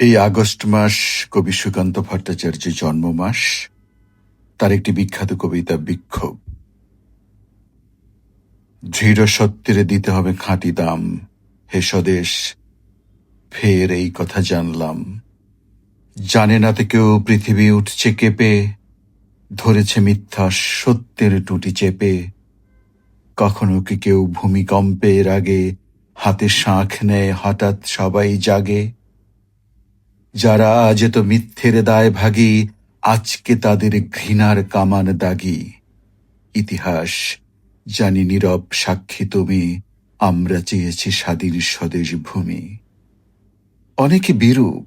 এই আগস্ট মাস কবি সুকান্ত ভট্টাচার্যের জন্ম মাস তার একটি বিখ্যাত কবিতা বিক্ষোভ। দৃঢ় সত্যের দিতে হবে খাঁটি দাম। হে স্বদেশ, ফের এই কথা জানলাম। জানে না তো কেউ পৃথিবী উঠছে কেঁপে, ধরেছে মিথ্যা সত্যের টুটি চেপে। কখনো কি কেউ ভূমিকম্পের আগে হাতে শাঁখ নেয় হঠাৎ সবাই জাগে? যারা আজ তো মিথ্যের দায় ভাগী, আজকে তাদের ঘৃণার কামান দাগি। ইতিহাস, জানি নীরব সাক্ষী তুমি, আমরা চেয়েছি স্বাধীন স্বদেশ ভূমি। অনেকে বিরূপ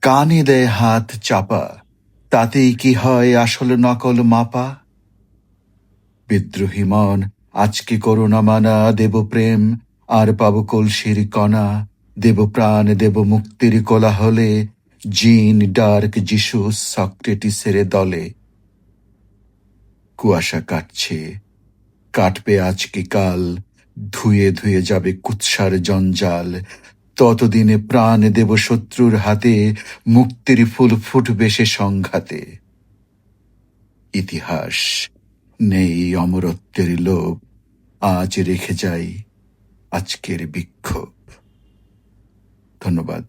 কানে দেয় হাত চাপা, তাতেই কি হয় আসল নকল মাপা? বিদ্রোহী মন, আজকে করোনা মানা দেব প্রেম আর পাব কলসির কণা দেব প্রাণ দেব মুক্তির কোলাহলে, জিন, ডার্ক, যিশু, সক্রেটিসের দলে। কুয়াশা কাটছে। কাটবে আজকে কাল? ধুয়ে ধুয়ে যাবে কুৎসার জঞ্জাল। ততদিনে প্রাণ দেব শত্রুর হাতে মুক্তির ফুল ফুটবে সে সংঘাতে। ইতিহাস নেই অমরত্বের লোভ। আজ রেখে যাই আজকের বিক্ষোভ। ধন্যবাদ।